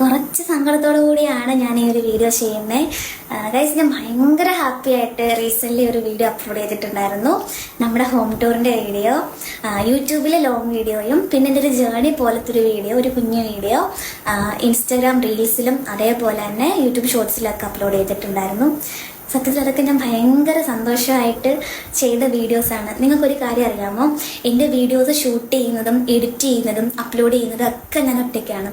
കുറച്ച് സങ്കടത്തോടു കൂടിയാണ് ഞാൻ ഈ ഒരു വീഡിയോ ചെയ്യുന്നത് ഗൈസ് ഞാൻ ഭയങ്കര ഹാപ്പി ആയിട്ട് റീസെന്റ്ലി ഒരു വീഡിയോ അപ്ലോഡ് ചെയ്തിട്ടുണ്ടായിരുന്നു. നമ്മുടെ ഹോം ടൂറിന്റെ വീഡിയോ യൂട്യൂബിലെ ലോങ് വീഡിയോയും പിന്നെ എന്റെ ഒരു ജേണി പോലത്തെ ഒരു വീഡിയോ ഒരു കുഞ്ഞു വീഡിയോ ഇൻസ്റ്റാഗ്രാം റീൽസിലും അതേപോലെ തന്നെ യൂട്യൂബ് ഷോർട്സിലൊക്കെ അപ്ലോഡ് ചെയ്തിട്ടുണ്ടായിരുന്നു. സത്യത്തിൽ അതൊക്കെ ഞാൻ ഭയങ്കര സന്തോഷമായിട്ട് ചെയ്ത വീഡിയോസാണ് നിങ്ങൾക്കൊരു കാര്യം അറിയാമോ? എന്റെ വീഡിയോസ് ഷൂട്ട് ചെയ്യുന്നതും എഡിറ്റ് ചെയ്യുന്നതും അപ്ലോഡ് ചെയ്യുന്നതും ഒക്കെ ഞാൻ ഒറ്റയ്ക്കാണ്.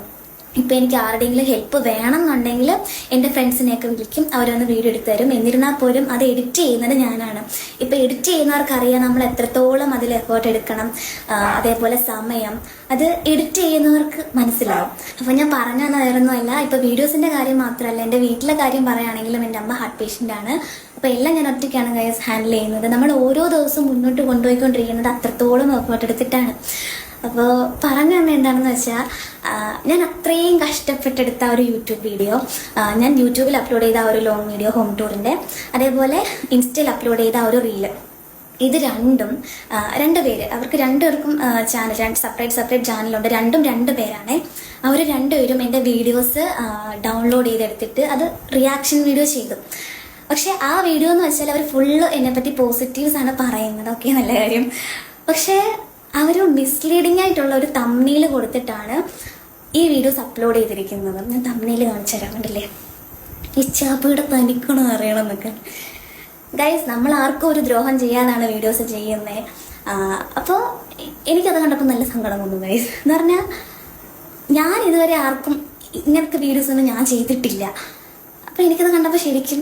ഇപ്പം എനിക്ക് ആരുടെയെങ്കിലും ഹെൽപ്പ് വേണമെന്നുണ്ടെങ്കിൽ എന്റെ ഫ്രണ്ട്സിനെയൊക്കെ വിളിക്കും അവരൊന്ന് വീഡിയോ എടുത്ത് തരും. എന്നിരുന്നാൽ പോലും അത് എഡിറ്റ് ചെയ്യുന്നത് ഞാനാണ്. ഇപ്പം എഡിറ്റ് ചെയ്യുന്നവർക്ക് അറിയാം നമ്മൾ എത്രത്തോളം അതിൽ എഫേർട്ട് എടുക്കണം അതേപോലെ സമയം. അത് എഡിറ്റ് ചെയ്യുന്നവർക്ക് മനസ്സിലാവും. അപ്പം ഞാൻ പറഞ്ഞു തന്നതായിരുന്നല്ല ഇപ്പം വീഡിയോസിന്റെ കാര്യം മാത്രമല്ല എന്റെ വീട്ടിലെ കാര്യം പറയുകയാണെങ്കിലും എന്റെ അമ്മ ഹാർട്ട് പേഷ്യന്റ് ആണ്. അപ്പോൾ എല്ലാം ഞാൻ ഒറ്റയ്ക്കാണ് ഹാൻഡിൽ ചെയ്യുന്നത്. നമ്മൾ ഓരോ ദിവസവും മുന്നോട്ട് കൊണ്ടുപോയിക്കൊണ്ടിരിക്കുന്നത് അത്രത്തോളം എഫേർട്ട് എടുത്തിട്ടാണ്. അപ്പോൾ പറഞ്ഞു തന്നെ എന്താണെന്ന് വെച്ചാൽ ഞാൻ അത്രയും കഷ്ടപ്പെട്ടെടുത്ത ഒരു യൂട്യൂബ് വീഡിയോ ഞാൻ യൂട്യൂബിൽ അപ്ലോഡ് ചെയ്ത ഒരു ലോങ് വീഡിയോ ഹോം ടൂറിന്റെ അതേപോലെ ഇൻസ്റ്റയിൽ അപ്ലോഡ് ചെയ്ത ഒരു റീൽ ഇത് രണ്ടും രണ്ട് പേര്. അവർക്ക് രണ്ടുപേർക്കും ചാനൽ രണ്ട് സെപ്പറേറ്റ് സെപ്പറേറ്റ് ചാനലുണ്ട് രണ്ടും രണ്ട് പേരാണ്. അവർ രണ്ടുപേരും എന്റെ വീഡിയോസ് ഡൗൺലോഡ് ചെയ്തെടുത്തിട്ട് അത് റിയാക്ഷൻ വീഡിയോ ചെയ്തു. പക്ഷെ ആ വീഡിയോ എന്ന് വെച്ചാൽ അവർ ഫുള്ള് എന്നെപ്പറ്റി പോസിറ്റീവ്സ് ആണ് പറയുന്നത്. ഓക്കെ നല്ല കാര്യം. പക്ഷേ അവർ മിസ്ലീഡിംഗ് ആയിട്ടുള്ള ഒരു തമ്മിൽ കൊടുത്തിട്ടാണ് ഈ വീഡിയോസ് അപ്ലോഡ് ചെയ്തിരിക്കുന്നത്. ഞാൻ തമ്മിൽ കാണിച്ചു തരാൻ കണ്ടില്ലേ? ഈ ചാപ്പയുടെ തനിക്കണോ അറിയണം എന്നൊക്കെ ഗൈസ് നമ്മൾ ആർക്കും ഒരു ദ്രോഹം ചെയ്യാതാണ് വീഡിയോസ് ചെയ്യുന്നത് അപ്പോൾ എനിക്കത് കണ്ടപ്പോൾ നല്ല സങ്കടം വന്നു ഗൈസ് എന്ന് പറഞ്ഞാൽ ഞാൻ ഇതുവരെ ആർക്കും ഇങ്ങനത്തെ വീഡിയോസ് ഒന്നും ഞാൻ ചെയ്തിട്ടില്ല. അപ്പോൾ എനിക്കത് കണ്ടപ്പോൾ ശരിക്കും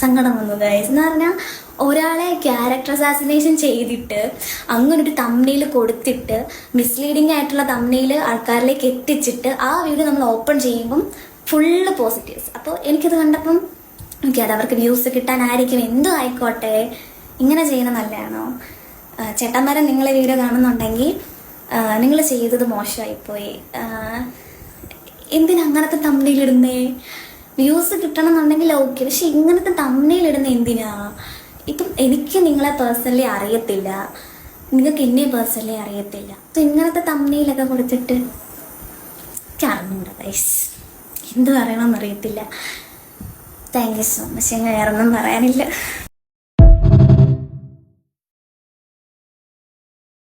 സങ്കടം വന്നു ഗൈസ് എന്ന് പറഞ്ഞാൽ ഒരാളെ ക്യാരക്ടർ അസാസിനേഷൻ ചെയ്തിട്ട് അങ്ങനെ ഒരു തമ്മിൽ കൊടുത്തിട്ട് മിസ്ലീഡിംഗ് ആയിട്ടുള്ള തമ്മിൽ ആൾക്കാരിലേക്ക് എത്തിച്ചിട്ട് ആ വീഡിയോ നമ്മൾ ഓപ്പൺ ചെയ്യുമ്പം ഫുള്ള് പോസിറ്റീവ്സ് അപ്പോൾ എനിക്കത് കണ്ടപ്പം എനിക്ക് അത് അവർക്ക് വ്യൂസ് കിട്ടാനായിരിക്കും എന്തും ആയിക്കോട്ടെ ഇങ്ങനെ ചെയ്യുന്ന നല്ലതാണോ? ചേട്ടന്മാരെ നിങ്ങളെ വീഡിയോ കാണുന്നുണ്ടെങ്കിൽ നിങ്ങൾ ചെയ്തത് മോശമായിപ്പോയി. എന്തിനങ്ങനത്തെ തമ്മിലിടുന്നേ വ്യൂസ് കിട്ടണം എന്നുണ്ടെങ്കിൽ ഓക്കെ പക്ഷെ ഇങ്ങനത്തെ തമ്മിലിടുന്ന എന്തിനാ? ഇപ്പം എനിക്ക് നിങ്ങളെ പേഴ്സണലി അറിയത്തില്ല. നിങ്ങൾക്ക് എന്നെ പേഴ്സണലി അറിയത്തില്ല. അപ്പം ഇങ്ങനത്തെ തമ്മിലൊക്കെ കൊടുത്തിട്ട് ചറന്നുണ്ട് എന്ത് പറയണമെന്നറിയത്തില്ല താങ്ക് യു സോ മച്ച് ഞാൻ വേറൊന്നും പറയാനില്ല.